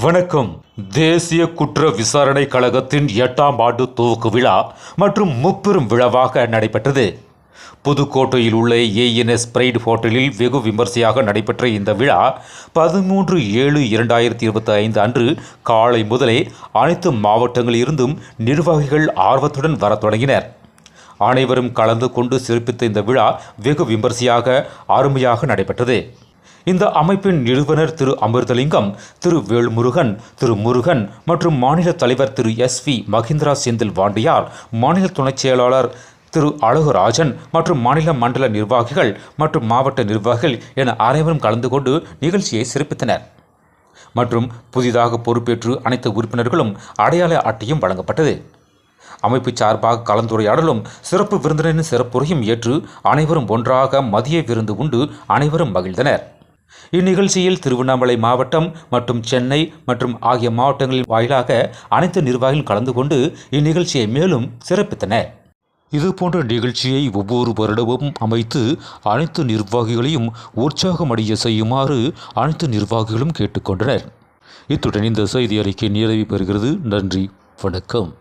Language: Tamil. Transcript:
வணக்கம். தேசிய குற்ற விசாரணை கழகத்தின் எட்டாம் ஆண்டு துவக்கு விழா மற்றும் முப்பெரும் விழாவாக நடைபெற்றது. புதுக்கோட்டையில் உள்ள ஏஎன்எஸ் பிரைட் ஹோட்டலில் வெகு விமர்சையாக நடைபெற்ற இந்த விழா பதிமூன்று ஏழு இரண்டாயிரத்தி இருபத்தி ஐந்து அன்று காலை முதலே அனைத்து மாவட்டங்களிலிருந்தும் நிர்வாகிகள் ஆர்வத்துடன் வரத் தொடங்கினர். அனைவரும் கலந்து கொண்டு சிறப்பித்த இந்த விழா வெகு விமர்சையாக அருமையாக நடைபெற்றது. இந்த அமைப்பின் நிறுவனர் திரு அமிர்தலிங்கம் திரு வேல்முருகன் திரு முருகன் மற்றும் மாநில தலைவர் திரு எஸ் வி மகிந்திரா செந்தில் வாண்டியார் மாநில துணைச் செயலாளர் திரு அழகுராஜன் மற்றும் மாநில மண்டல நிர்வாகிகள் மற்றும் மாவட்ட நிர்வாகிகள் என அனைவரும் கலந்து கொண்டு நிகழ்ச்சியை சிறப்பித்தனர். மற்றும் புதிதாக பொறுப்பேற்று அனைத்து உறுப்பினர்களும் அடையாள அட்டையும் வழங்கப்பட்டது. அமைப்பு சார்பாக கலந்துரையாடலும் சிறப்பு விருந்தினரின் சிறப்புரையும் ஏற்று அனைவரும் ஒன்றாக மதிய விருந்து உண்டு அனைவரும் மகிழ்ந்தனர். இந்நிகழ்ச்சியில் திருவண்ணாமலை மாவட்டம் மற்றும் சென்னை மற்றும் ஆகிய மாவட்டங்களின் வாயிலாக அனைத்து நிர்வாகிகள் கலந்து கொண்டு இந்நிகழ்ச்சியை மேலும் சிறப்பித்தனர் இதுபோன்ற நிகழ்ச்சியை ஒவ்வொரு வருடமும் அமைத்து அனைத்து நிர்வாகிகளையும் உற்சாகமடைய செய்யுமாறு அனைத்து நிர்வாகிகளும் கேட்டுக்கொண்டனர். இத்துடன் இந்த செய்தி அறிக்கை நிறைவு பெறுகிறது. நன்றி. வணக்கம்.